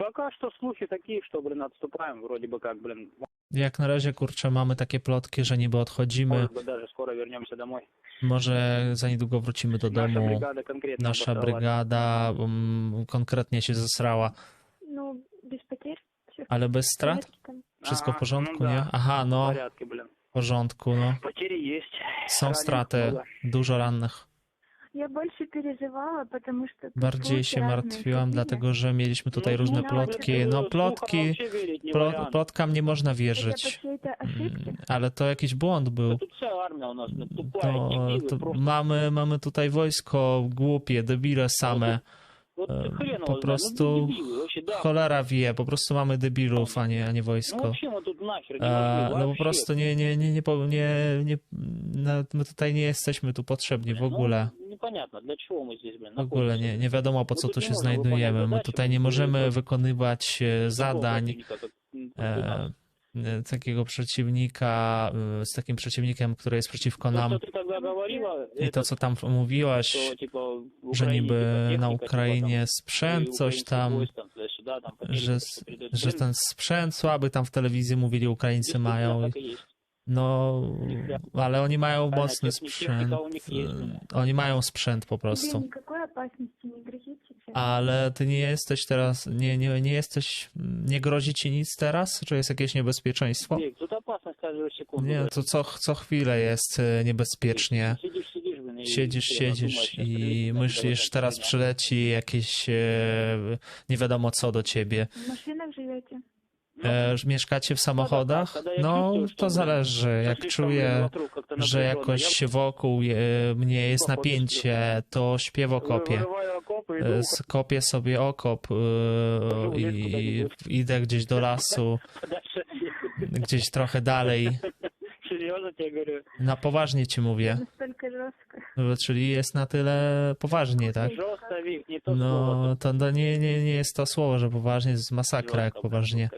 Пока что слухи такие, что, блин, отступаем, вроде бы как, блин, Jak na razie, kurczę, mamy takie plotki, że niby odchodzimy. может быть, даже скоро вернемся домой. Może za niedługo wrócimy do Наша domu. бригада конкретно Nasza обосновалась. brygada mm, konkretnie się zesrała. Ну, без потерь. Все Ale bez strat? там. Wszystko w Ага, porządku, ну nie? да, Aha, В no, порядке, блин. w porządku, no. Потери есть. Są Раненых straty, много. dużo rannych. Я больше переживала, потому что... тут Bardziej слухи się разные martwiłam, ходили. dlatego że mieliśmy tutaj Ну, różne слухам, plotki. блин, No, слухам plotki, вообще верить не plot, вариант. plotkam nie można Это wierzyć. по чьей-то ошибке. Mm, Ale to jakiś błąd Да był. тут вся армия у нас, блин, тупая, To, дебилы, to просто. mamy, mamy tutaj wojsko głupie, debile same. Вот э, хрен его po знает, prostu ну, дебилы, вообще, да. Cholera wie, po prostu mamy debilów, a nie, a nie Ну wojsko. вообще мы тут нахер не E, нужны, no po вообще. prostu nie, nie, nie, nie, po- nie, nie, no, my tutaj nie jesteśmy tu potrzebni w ogóle. Ну, непонятно, для чего мы здесь, блин, W ogóle nie, nie wiadomo po co tu się No, nie możemy znajdujemy. My wykonać tutaj nie zadaci, możemy które- wykonywać e, zadań Противника, как, м, против e, нас. e, takiego przeciwnika, e, z takim przeciwnikiem, który jest przeciwko То, nam. что ты тогда говорила, I to, co tam mówiłaś, что, типа, в że Украине, niby типа, na техника, Ukrainie типа, sprzęt, там, coś украинские tam, войска, туда-сюда, там, потери, że, что передают. że Блин, ten sprzęt słaby tam w telewizji mówili Ukraińcy действительно, mają. No, ale oni mają mocny sprzęt. Y, oni mają sprzęt po prostu. Ale ty nie jesteś teraz, nie, nie, nie jesteś, nie grozi ci nic teraz? Czy jest jakieś niebezpieczeństwo? Nie, to co, co chwilę jest y, niebezpiecznie. Siedzisz, siedzisz i myślisz, teraz przyleci jakieś y, nie wiadomo co do ciebie. W maszynach żyjecie? E, mieszkacie w samochodach? No, to zależy. Jak czuję, że jakoś wokół e, mnie jest napięcie, to śpiewo kopię. E, kopię sobie okop e, i idę gdzieś do lasu, gdzieś trochę dalej. Na poważnie ci mówię. No czyli jest na tyle poważnie, tak? No, to, nie, nie, nie jest to słowo, że poważnie, to jest masakra, jak poważnie